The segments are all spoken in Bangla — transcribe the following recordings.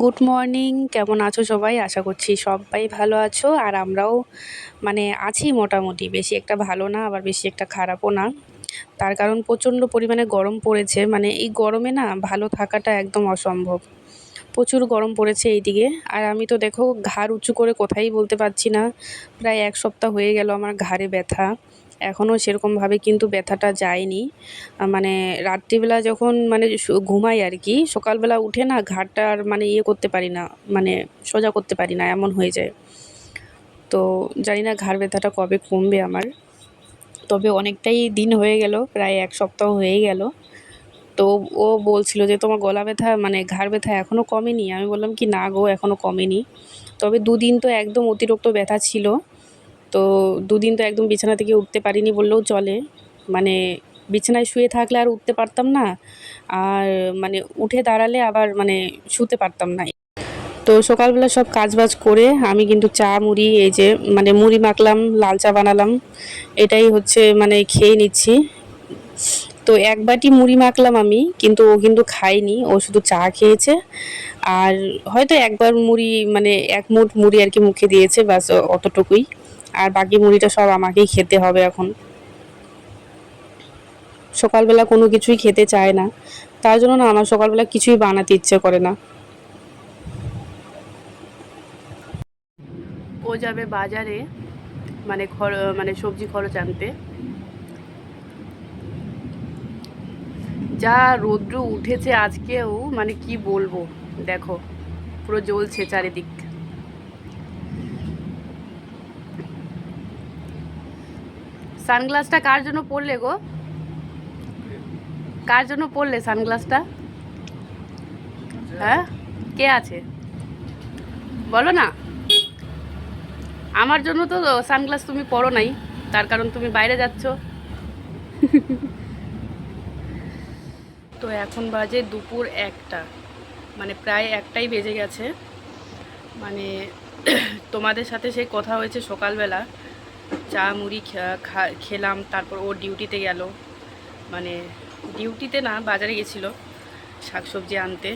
Good morning. কেমন আছো সবাই? আশা করছি সবাই ভালো আছো। আর আমরাও মানে আছি মোটামুটি। বেশি একটা ভালো না, আবার বেশি একটা খারাপও না। তার কারণ প্রচণ্ড পরিমাণে গরম পড়েছে। মানে এই গরমে না ভালো থাকাটা একদম অসম্ভব। প্রচুর গরম পড়েছে এইদিকে। আর আমি তো দেখো ঘাড় উঁচু করে কোথায় বলতে পারছি না। প্রায় এক সপ্তাহ হয়ে গেল আমার ঘাড়ে ব্যথা। এখনও সেরকমভাবে কিন্তু ব্যথাটা যায়নি। মানে রাত্রিবেলা যখন মানে ঘুমাই আর কি, সকালবেলা উঠে না ঘাড়টা আর মানে ইয়ে করতে পারি না মানে সোজা করতে পারি না, এমন হয়ে যায়। তো জানি না ঘাড় ব্যথাটা কবে কমবে আমার। তবে অনেকটাই দিন হয়ে গেল, প্রায় এক সপ্তাহ হয়ে গেল। তো ও বলছিল যে তোমার গলা ব্যথা মানে ঘাড় ব্যথা এখনও কমেনি। আমি বললাম কি, না গো, এখনও কমেনি। তবে দুদিন তো একদম অতিরিক্ত ব্যথা ছিল। তো দুদিন তো একদম বিছানা থেকে উঠতে পারিনি বললেও চলে। মানে বিছানায় শুয়ে থাকলে আর উঠতে পারতাম না, আর মানে উঠে দাঁড়ালে আবার মানে শুতে পারতাম না। তো সকালবেলা সব কাজবাজ করে আমি কিন্তু চা, মুড়ি, এই যে মানে মুড়ি মাখলাম, লাল চা বানালাম, এটাই হচ্ছে মানে খেয়ে নিচ্ছি। তো এক বাটি মুড়ি মাখলাম আমি, কিন্তু ও কিন্তু খায়নি, ও শুধু চা খেয়েছে। আর হয়তো একবার মুড়ি মানে এক মুঠ মুড়ি আর কি মুখে দিয়েছে, ব্যাস অতটুকুই। আর বাকি মুড়িটা সব আমাকেই খেতে হবে এখন। সকালবেলা কোনো কিছুই খেতে চায় না। তার জন্য না আমার সকালবেলা কিছুই বানাতে ইচ্ছে করে না। ও যাবে বাজারে মানে খর মানে সবজি খরচ আনতে। যা রৌদ্র উঠেছে আজকেও মানে কি বলব? দেখো, পুরো জ্বলছে চারিদিক সানগ্লাসটা কার জন্য পরলে গো? কার জন্য পরলে সানগ্লাসটা? হ্যাঁ? কে আছে? বলো না। আমার জন্য তো সানগ্লাস তুমি পরো নাই তার কারণ তুমি বাইরে যাচ্ছ। তো এখন বাজে দুপুর একটা মানে প্রায় একটাই বেজে গেছে। মানে তোমাদের সাথে সেই কথা হয়েছে সকালবেলা। চা, মুড়ি খেলাম, তারপর ও ডিউটিতে গেল। মানে ডিউটিতে না, বাজারে গেছিল শাকসবজি আনতে।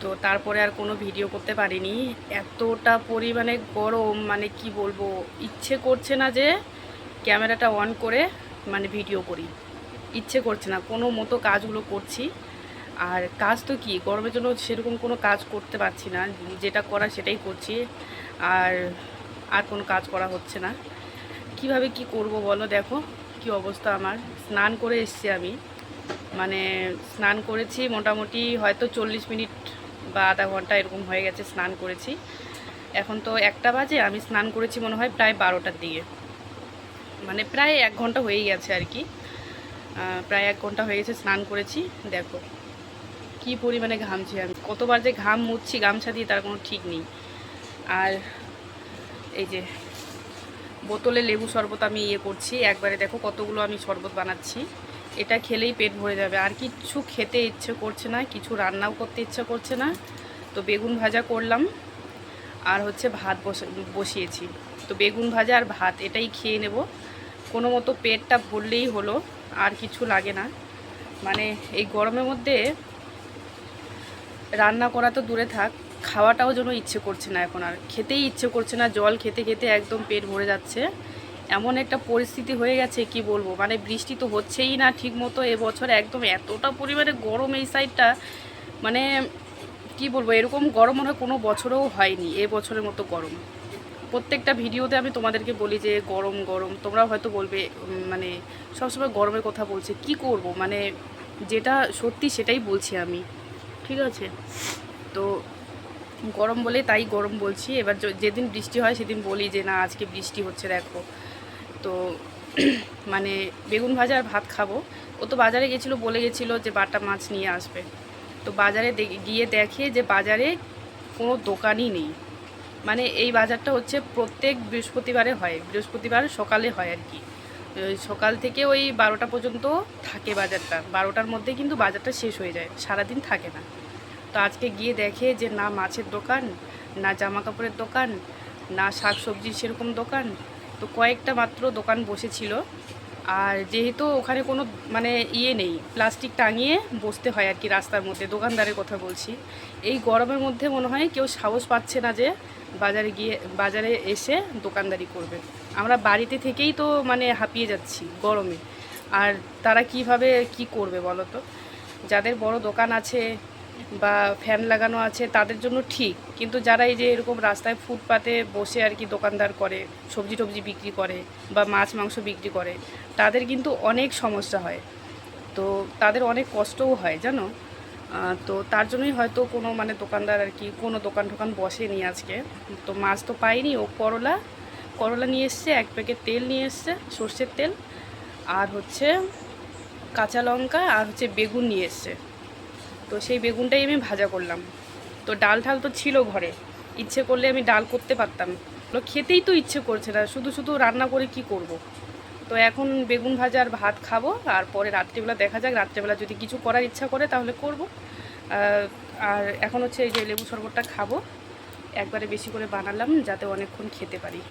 তো তারপরে আর কোনো ভিডিও করতে পারিনি। এতটা পরিমাণে গরম মানে কি বলব, ইচ্ছে করছে না যে ক্যামেরাটা অন করে মানে ভিডিও করি। ইচ্ছে করছে না, কোনো মতো কাজগুলো করছি। আর কাজ তো কি, গরমের জন্য সেরকম কোনো কাজ করতে পারছি না, যেটা করা সেটাই করছি। আর আর কোনো কাজ করা হচ্ছে না। কীভাবে কি করব বলো? দেখো, কি অবস্থা আমার। স্নান করে এসছি আমি। মানে স্নান করেছি মোটামুটি হয়তো চল্লিশ মিনিট বা আধা ঘণ্টা এরকম হয়ে গেছে স্নান করেছি। এখন তো একটা বাজে, আমি স্নান করেছি মনে হয় প্রায় বারোটার দিকে। মানে প্রায় এক ঘণ্টা হয়েই গেছে আর কি। প্রায় এক ঘণ্টা হয়ে গেছে স্নান করেছি। দেখো, কি পরিমাণে ঘামছি আমি। কতবার যে ঘাম মুছছি, গামছা দিয়ে তার কোনো ঠিক নেই। আর এই যে বোতলে লেবু শরবত আমি ইয়ে করছি। একবারে দেখো কতগুলো আমি শরবত বানাচ্ছি। এটা খেলেই পেট ভরে যাবে। আর কিছু খেতে ইচ্ছে করছে না, কিছু রান্নাও করতে ইচ্ছে করছে না। তো বেগুন ভাজা করলাম। আর হচ্ছে ভাত বসে, বসিয়েছি। তো বেগুন ভাজা আর ভাত এটাই খেয়ে নেব। কোনো মতো পেটটা ভরলেই হলো, আর কিছু লাগে না। মানে এই গরমের মধ্যে রান্না করা তো দূরে থাক খাওয়াটাও যেন ইচ্ছে করছে না এখন আর। খেতেই ইচ্ছে করছে না, জল খেতে খেতে একদম পেট ভরে যাচ্ছে। এমন একটা পরিস্থিতি হয়ে গেছে, কি বলব? মানে বৃষ্টি তো হচ্ছেই না ঠিক মতো এবছর, একদম এতটা পরিমাণে গরম এই সাইডটা মানে কি বলব, এরকম গরম মনে হয় কোনো বছরেও হয়নি এ বছরের মতো গরম। প্রত্যেকটা ভিডিওতে আমি তোমাদেরকে বলি যে, গরম গরম। তোমরাও হয়তো বলবে মানে সবসময় গরমের কথা বলছে। কি করব? মানে যেটা সত্যি সেটাই বলছি আমি। ঠিক আছে? তো গরম বলে তাই গরম বলছি। এবার যেদিন বৃষ্টি হয় সেদিন বলি যে, না, আজকে বৃষ্টি হচ্ছে, দেখো। তো মানে বেগুন ভাজা আর ভাত খাব। ও তো বাজারে গেছিল, বলে গেছিল যে, বাটা মাছ নিয়ে আসবে। তো বাজারে গিয়ে দেখে যে, বাজারে কোনো দোকানই নেই। মানে এই বাজারটা হচ্ছে প্রত্যেক বৃহস্পতিবারে হয়। বৃহস্পতিবার সকালে হয় আর কি। সকাল থেকে ওই বারোটা পর্যন্ত থাকে বাজারটা। বারোটার মধ্যে কিন্তু বাজারটা শেষ হয়ে যায়। সারাদিন থাকে না। তো আজকে গিয়ে দেখে যে না মাছের দোকান, না জামা কাপড়ের দোকান, না শাক সবজির সেরকম দোকান। তো কয়েকটা মাত্র দোকান বসেছিল। আর যেহেতু ওখানে কোনো মানে ইয়ে নেই, প্লাস্টিক টাঙিয়ে বসতে হয় আর কি রাস্তার মধ্যে, দোকানদারের কথা বলছি। এই গরমের মধ্যে মনে হয় কেউ সাহস পাচ্ছে না যে বাজারে গিয়ে, বাজারে এসে দোকানদারি করবে। আমরা বাড়িতে থেকেই তো মানে হাঁপিয়ে যাচ্ছি গরমে। আর তারা কীভাবে কি করবে বলো তো? যাদের বড় দোকান আছে বা ফ্যান লাগানো আছে, তাদের জন্য ঠিক। কিন্তু যারা এই যে এরকম রাস্তায় ফুটপাতে বসে আর কি দোকানদার করে, সবজি টবজি বিক্রি করে বা মাছ, মাংস বিক্রি করে, তাদের কিন্তু অনেক সমস্যা হয়। তো তাদের অনেক কষ্টও হয়, জানো? তো তার জন্যই হয়তো কোনো মানে দোকানদার আর কি, কোনো দোকান টোকান বসেনি আজকে। তো মাছ তো পাইনি, ও করলা। করলা নিয়ে এসছে, এক প্যাকেট তেল নিয়ে এসছে, সর্ষের তেল। আর হচ্ছে কাঁচা লঙ্কা আর হচ্ছে বেগুন নিয়ে এসছে। তো সেই বেগুনটাই আমি ভাজা করলাম। তো ডাল ঠাল তো ছিল ঘরে। ইচ্ছে করলে আমি ডাল করতে পারতাম। তো খেতেই তো ইচ্ছে করছে না, শুধু শুধু রান্না করে কি করব। তো এখন বেগুন ভাজা আর ভাত খাব, আর পরে রাত্রিবেলা দেখা যাক, রাত্রিবেলা যদি কিছু করার ইচ্ছা করে তাহলে করব। আর এখন হচ্ছে এই যে লেবু শরবতটা খাব। একবারে বেশি করে বানালাম, যাতে অনেকক্ষণ খেতে পারি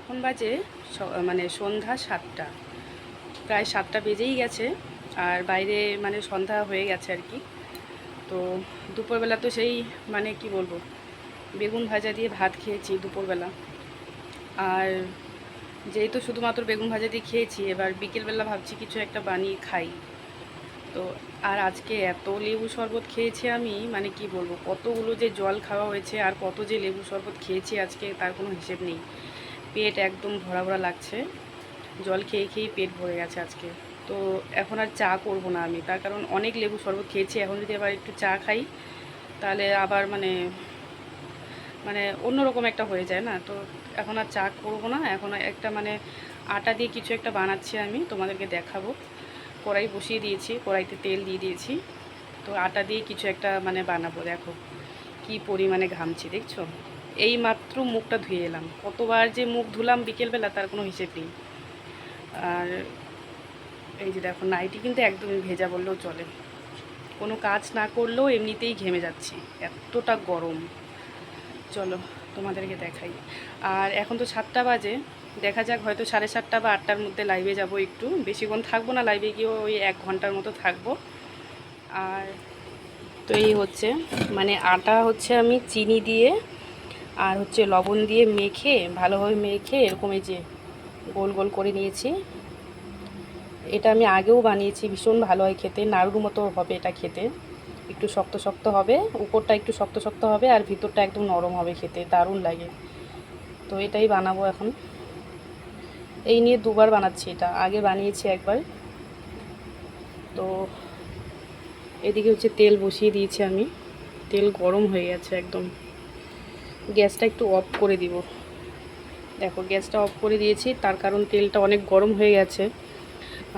এখন বাজে মানে সন্ধ্যা সাতটা। প্রায় সাতটা বেজেই গেছে, আর বাইরে মানে সন্ধ্যা হয়ে গেছে আর কি। তো দুপুরবেলা তো সেই মানে কি বলব, বেগুন ভাজা দিয়ে ভাত খেয়েছি দুপুরবেলা। আর যেহেতু শুধুমাত্র বেগুন ভাজা দিয়ে খেয়েছি, এবার বিকেলবেলা ভাবছি কিছু একটা বানিয়ে খাই। তো আর আজকে এত লেবু শরবত খেয়েছি আমি মানে কি বলব, কতগুলো যে জল খাওয়া হয়েছে আর কত যে লেবু শরবত খেয়েছি আজকে, তার কোনো হিসেব নেই। পেট একদম ভরা ভরা লাগছে। জল খেয়ে খেয়েই পেট ভরে গেছে আজকে। তো এখন আর চা করব না আমি। তার কারণ অনেক লেবু শরবত খেয়েছি। এখন যদি আবার একটু চা খাই, তাহলে আবার মানে মানে অন্যরকম একটা হয়ে যায় না? তো এখন আর চা করব না। এখন একটা মানে আটা দিয়ে কিছু একটা বানাচ্ছি আমি। তোমাদেরকে দেখাবো। কড়াই বসিয়ে দিয়েছি। কড়াইতে তেল দিয়ে দিয়েছি। তো আটা দিয়ে কিছু একটা মানে বানাবো। দেখো, কি পরিমাণে ঘামছি, দেখছ? এই মাত্র মুখটা ধুয়ে এলাম। কতবার যে মুখ ধুলাম বিকেলবেলা, তার কোনো হিসেব নেই। আর এই যে দেখো, নাইটি কিন্তু একদমই ভেজা বললেও চলে। কোনো কাজ না করলেও এমনিতেই ঘেমে যাচ্ছি। এতটা গরম। চলো, তোমাদেরকে দেখাই। আর এখন তো সাতটা বাজে। দেখা যাক, হয়তো সাড়ে সাতটা বা আটটার মধ্যে লাইভে যাব একটু। বেশিক্ষণ থাকব না লাইভে গিয়েও ওই এক ঘণ্টার মতো থাকব। আর তো এই হচ্ছে মানে আটা হচ্ছে আমি চিনি দিয়ে আর হচ্ছে লবণ দিয়ে মেখে, ভালোভাবে মেখে এরকম এই যে গোল গোল করে নিয়েছি। এটা আমি আগেও বানিয়েছি, ভীষণ ভালো হয় খেতে। নাড়ুর মতো হবে এটা খেতে। একটু শক্ত শক্ত হবে, উপরটা একটু শক্ত শক্ত হবে আর ভিতরটা একদম নরম হবে খেতে, দারুণ লাগে। তো এটাই বানাবো এখন। এই নিয়ে দুবার বানাচ্ছি এটা, আগে বানিয়েছি একবার। তো এদিকে হচ্ছে তেল বসিয়ে দিয়েছি আমি। তেল গরম হয়ে গেছে একদম। গ্যাসটা একটু অফ করে দিব। দেখো, গ্যাসটা অফ করে দিয়েছি, তার কারণ তেলটা অনেক গরম হয়ে গেছে।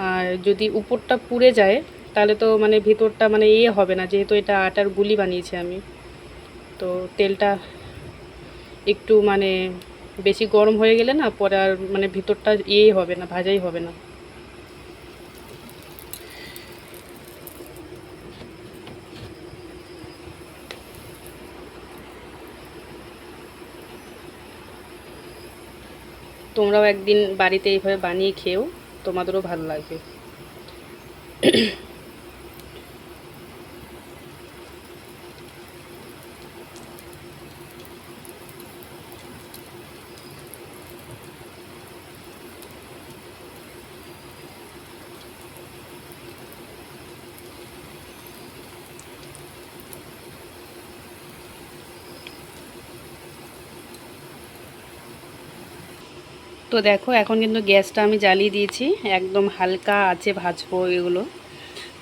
আর যদি উপরটা পুড়ে যায়, তাহলে তো মানে ভিতরটা মানে ইয়ে হবে না, যেহেতু এটা আটার গুলি বানিয়েছি আমি। তো তেলটা একটু মানে বেশি গরম হয়ে গেলে না, পরে আর মানে ভিতরটা ইয়েই হবে না, ভাজাই হবে না। তোমরাও একদিন বাড়িতে এইভাবে বানিয়ে খেও তোমাদেরও ভালো লাগবে। তো দেখো, এখন কিন্তু গ্যাসটা আমি জ্বালিয়ে দিয়েছি। একদম হালকা আছে ভাজবো এগুলো।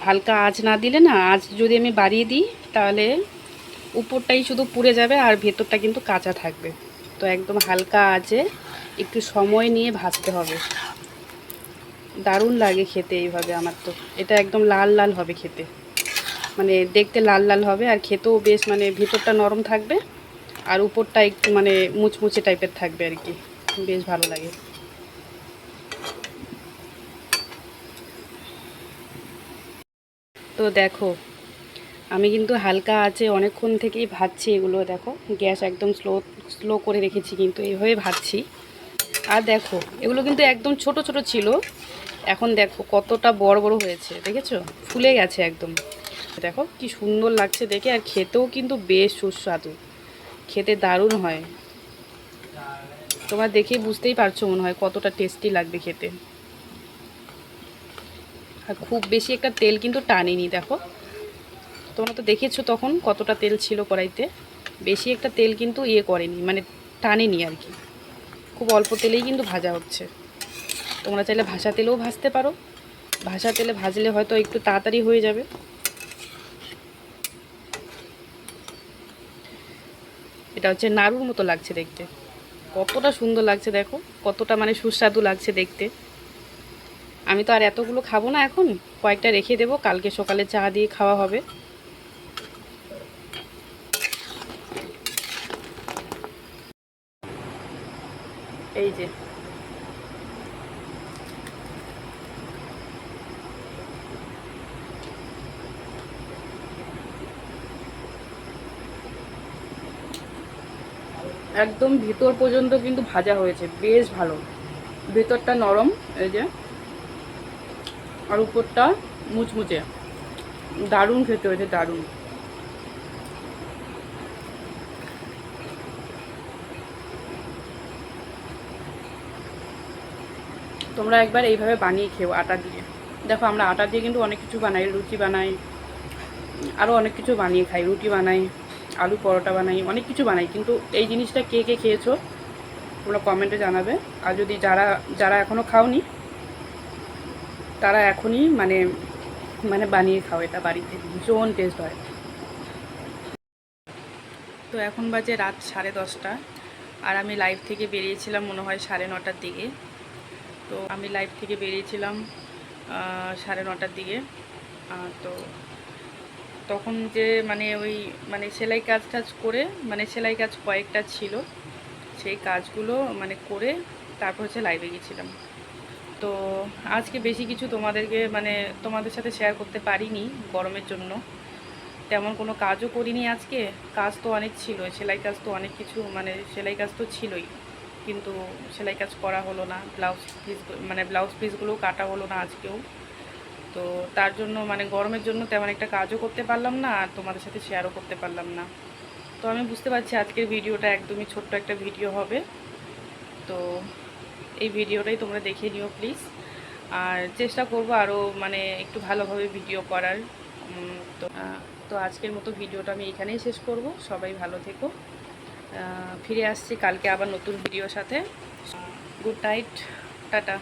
হালকা আঁচ না দিলে না, আঁচ যদি আমি বাড়িয়ে দিই, তাহলে উপরটাই শুধু পুড়ে যাবে আর ভেতরটা কিন্তু কাঁচা থাকবে। তো একদম হালকা আঁচে একটু সময় নিয়ে ভাজতে হবে। দারুণ লাগে খেতে এইভাবে আমার তো। এটা একদম লাল লাল হবে খেতে। মানে দেখতে লাল লাল হবে আর খেতেও বেশ মানে ভিতরটা নরম থাকবে আর উপরটা একটু মানে মুচমুচে টাইপের থাকবে আর কি। বেশ ভালো লাগে। তো দেখো, আমি কিন্তু হালকা আছে, অনেকক্ষণ থেকেই ভাজছি এগুলো, দেখো। গ্যাস একদম স্লো স্লো করে রেখেছি কিন্তু এইভাবে ভাজছি। আর দেখো, এগুলো কিন্তু একদম ছোট ছোট ছিল। এখন দেখো, কতটা বড় বড় হয়েছে, দেখেছ? ফুলে গেছে একদম। দেখো, কি সুন্দর লাগছে দেখে, আর খেতেও কিন্তু বেশ সুস্বাদু। খেতে দারুণ হয়। তোমরা দেখেই বুঝতেই পারছ মনে হয় কতটা টেস্টি লাগবে খেতে। আর খুব বেশি একটা তেল কিন্তু টানেনি, দেখো। তোমরা তো দেখেছ তখন কতটা তেল ছিল কড়াইতে। বেশি একটা তেল কিন্তু ইয়ে করেনি মানে টানেনি আর কি। খুব অল্প তেলেই কিন্তু ভাজা হচ্ছে। তোমরা চাইলে ভাসা তেলেও ভাজতে পারো। ভাসা তেলে ভাজলে হয়তো একটু তাড়াতাড়ি হয়ে যাবে। এটা হচ্ছে নাড়ুর মতো লাগছে দেখতে। কতটা সুন্দর লাগছে দেখো, কতটা মানে সুস্বাদু লাগছে দেখতে। আমি তো আর এতগুলো খাব না এখন, কয়েকটা রেখে দেব, কালকে সকালে চা দিয়ে খাওয়া হবে। এই যে একদম ভিতর পর্যন্ত কিন্তু ভাজা হয়েছে, বেশ ভালো। ভেতরটা নরম, এই যে। আর উপরটা মুচমুচে। দারুণ খেতে হয়েছে, দারুণ। তোমরা একবার এইভাবে বানিয়ে খেও আটা দিয়ে। দেখো, আমরা আটা দিয়ে কিন্তু অনেক কিছু বানাই, লুচি বানাই আরও অনেক কিছু বানিয়ে খাই, রুটি বানাই। আলু পরোটা বানাই, অনেক কিছু বানাই, কিন্তু এই জিনিসটা কে কে খেয়েছো? তোমরা কমেন্টে জানাবে। আর যদি যারা যারা এখনও খাওনি, তারা এখনই মানে মানে বানিয়ে খাও, এটা বাড়িতে ভীষণ টেস্ট হয়। তো এখন বাজে রাত সাড়ে দশটা, আর আমি লাইভ থেকে বেরিয়েছিলাম মনে হয় সাড়ে নটার দিকে। তো আমি লাইভ থেকে বেরিয়েছিলাম সাড়ে নটার দিকে। তো তখন যে মানে ওই মানে সেলাই কাজ টাজ করে মানে সেলাই কাজ কয়েকটা ছিল, সেই কাজগুলো মানে করে তারপর হচ্ছে লাইভে গেছিলাম তো আজকে বেশি কিছু তোমাদেরকে মানে তোমাদের সাথে শেয়ার করতে পারিনি গরমের জন্য। তেমন কোনো কাজও করিনি আজকে, কাজ তো অনেক ছিল, সেলাই কাজ তো অনেক কিছু মানে সেলাই কাজ তো ছিলই। কিন্তু সেলাই কাজ করা হলো না ব্লাউজ পিস মানে ব্লাউজ পিসগুলোও কাটা হলো না আজকেও। তো তার জন্য মানে গরমের জন্য তেমন একটা কাজও করতে পারলাম না আর তোমাদের সাথে শেয়ারও করতে পারলাম না। তো আমি বুঝতে পারছি আজকের ভিডিওটা একদমই ছোট্ট একটা ভিডিও হবে। তো এই ভিডিওটাই তোমরা দেখে নিও প্লিজ আর চেষ্টা করব আরও মানে একটু ভালোভাবে ভিডিও করার। তো তো আজকের মতো ভিডিওটা আমি এখানেই শেষ করব। সবাই ভালো থেকো। ফিরে আসছি কালকে আবার নতুন ভিডিওর সাথে। Good night, tata.